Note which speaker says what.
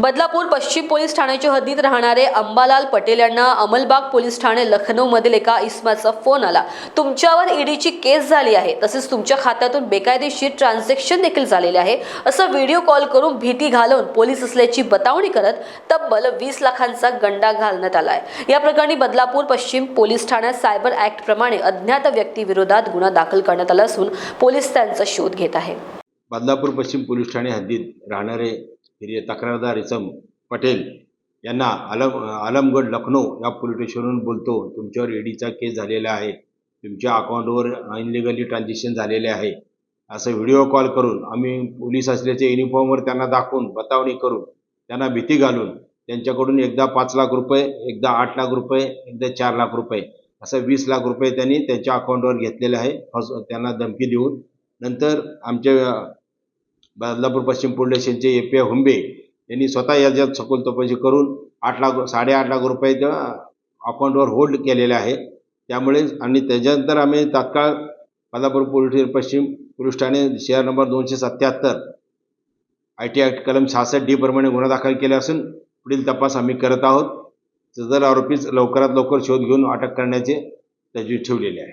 Speaker 1: बदलापूर पश्चिम पोलीस ठाण्याच्या हद्दीत राहणारे अंबालाल पटेल यांना अमलबाग पोलीस ठाणे लखनौ मधील एका इस्माचा फोन आला. तुमच्यावर ईडीची केस झाली आहे. तसेच तुमच्या खात्यातून बेकायदेशीर ट्रान्झॅक्शन देखील झालेले आहे. असं व्हिडिओ कॉल करून भीती घालून पोलीस असल्याची बतावणी करत तब्बल वीस लाखांचा गंडा घालण्यात आला आहे. या प्रकरणी बदलापूर पश्चिम पोलीस ठाण्यात सायबर ऍक्ट प्रमाणे अज्ञात व्यक्तीविरोधात गुन्हा दाखल करण्यात आला असून पोलीस त्यांचा शोध घेत आहे.
Speaker 2: बदलापूर पश्चिम पोलीस ठाणे हद्दीत राहणारे हिरिय तक्रारदार इसम पटेल यांना आलम आलमगड लखनौ या पोलीस स्टेशनवरून बोलतो तुमच्यावर ईडीचा केस झालेला आहे. तुमच्या अकाउंटवर इनलिगली ट्रान्झॅक्शन झालेले आहे. असं व्हिडिओ कॉल करून आम्ही पोलीस असल्याचे युनिफॉर्मवर त्यांना दाखवून बतावणी करून त्यांना भीती घालून त्यांच्याकडून एकदा पाच लाख रुपये एकदा आठ लाख रुपये एकदा चार लाख रुपये असं वीस लाख रुपये त्यांनी त्यांच्या अकाउंटवर घेतलेले आहे. फस त्यांना धमकी देऊन नंतर आमच्या बदलापूर पश्चिम पोलीस स्टेशनचे ए पी आय हुंबे यांनी स्वतः याच्यात सखोल चौकशी करून आठ लाख साडेआठ लाख रुपये त्या अकाउंटवर होल्ड केलेले आहे. त्यामुळे आणि त्याच्यानंतर आम्ही तात्काळ बदलापूर पोलीस पश्चिम पोलीस ठाणे शहर नंबर दोनशे सत्याहत्तर आय टी ॲक्ट कलम सहासष्ट डी प्रमाणे गुन्हा दाखल केला असून पुढील तपास आम्ही करत आहोत. जर आरोपीच लवकरात लवकर शोध घेऊन अटक करण्याचे तजवीज ठेवलेले आहे.